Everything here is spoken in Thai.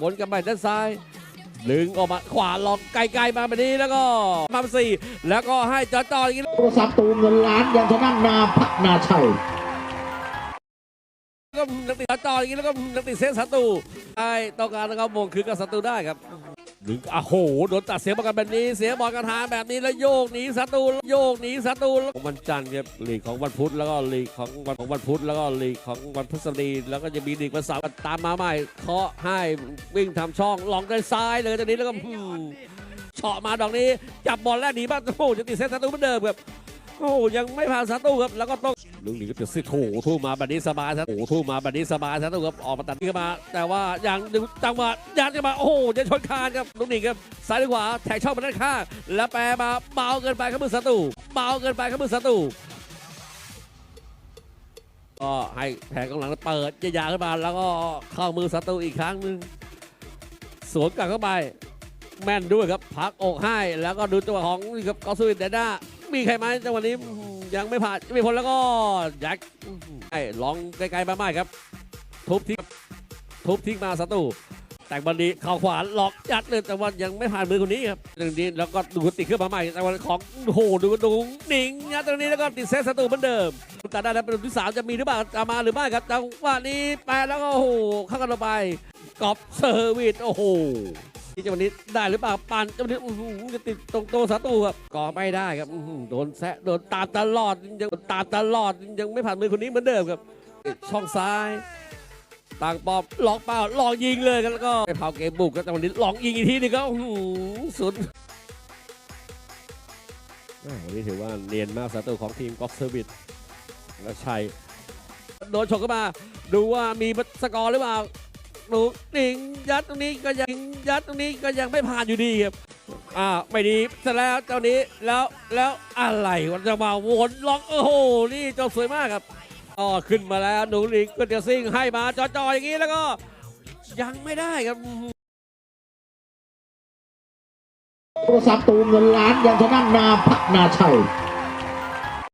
วนกลับไปด้านซ้ายดึงออกมาขวาลองไกลๆมาแบบนี้แล้วก็มาสี่แล้วก็ให้จอจออย่างนี้โทรศัพท์ตูเงินล้านยังชนะนาพัฒนาชัยก็นักติดจออย่างนี้แล้วก็นักติดเซนศัตรูไอ้ต้องการนะครับโมงคือกับศัตรูได้ครับ ดึงอะโหโดนตัดเสียบอลกันแบบนี้ เสียบอลกันหาแบบนี้แล้วโยกหนีศัตรูโยกหนีศัตรูของวันจันทร์ครับลีกของวันพุธแล้วก็ลีกของวันของวันพุธแล้วก็ลีกของวันพฤหัสบดีแล้วก็จะมีลีกวันเสาร์ตามมาใหม่เคาะให้วิ่งทำช่องลองด้วยซ้ายเลยตอนนี้แล้วก็เฉาะมาดอกนี้จับบอลแล้วหนีบ้านโอ้โหจะติดเซนศัตรูเหมือนเดิมครับ โอ้ยังไม่ผ่านซาตูครับแล้วก็ต้องลุงหนีก็จะสิโถทุ่มมาแบบนี้สบายซะโอ้ทุ่มมาแบบนี้สบายซะตูครับออกมาตัดขึ้นมา แต่ว่ายังดึงจังหวะยันขึ้นมาโอ้โหจะชนคานครับลุงหนีครับซ้ายหรือขวาแทงช่องมาด้านข้างแล้วแปรมาเบาเกินไปครับมือซาตูเบาเกินไปครับมือซาตูก็ให้แทงกองหลังเปิดยาวขึ้นมาแล้วก็เข้ามือซาตูอีกครั้งหนึ่งสวนกลับเข้าไป แม่นด้วยครับพักอกให้ แล้วก็ดูตัวของนี่ครับกอสวินเดด้า มีใครไหมจังหวะนี้ยังไม่ผ่านไม่พ้นแล้วก็ยักษ์ไอ้ลองไกลๆมาไม่ครับ ทุบทิ้งทุบทิ้งมาสตูแต่งบอลดีเข่าขวาหลอกยัดเลยแต่ว่ายังไม่ผ่านมือคนนี้ครับตรงนี้แล้วก็ดูติดขึ้นมาใหม่แต่ว่าของโอ้โหดูดูหนิงยัดตรงนี้แล้วก็ติดเซตสตูเหมือนเดิมการได้แล้วเป็นที่สามจะมีหรือเปล่าจะมาหรือไม่ครับจังหวะนี้แปแล้วก็โอ้โหเข้ากันลงไปกอบเซอร์วิสโอ้โห จังหวะนี้ได้หรือเปล่าปันจังหวะนี้อื้อหือจะติดตรงโตสาตูครับก่อไม่ได้ครับอื้หือโดนแซะโดนตามตลอดยังตามตลอดยังไม่ผ่านมือคนนี้เหมือนเดิมครับ ช่องซ้ายต่างปอบหลอกเป้าหลองยิงเลยครับแล้วก็ไปเผาเกมบุกครับจังหวะนี้หลองยิงอีกทีหนึงก็อื้อหือสุดวันนี้ถือว่าเนียนมากสาตูของทีมกอล์ฟเซอร์วิสแล้วชัยโดนชกเข้ามา ดูว่ามีสกอร์หรือเปล่าหนูหนิงยัดตรงนี้ก็ยัง ยัดตรงนี้ก็ยังไม่ผ่านอยู่ดีครับอ่าไม่ดีเสร็จแล้วเจ้านี้แล้วแล้วอะไรมันจะมาวนล็อกโอ้โหนี่จบสวยมากครับอ๋อขึ้นมาแล้วหนูหนิงก็จะซิ่งให้มาจอๆอย่างนี้แล้วก็ ยังไม่ได้ครับโทรศัพท์ตูเงินล้านยังชนะนาพัฒนาชัย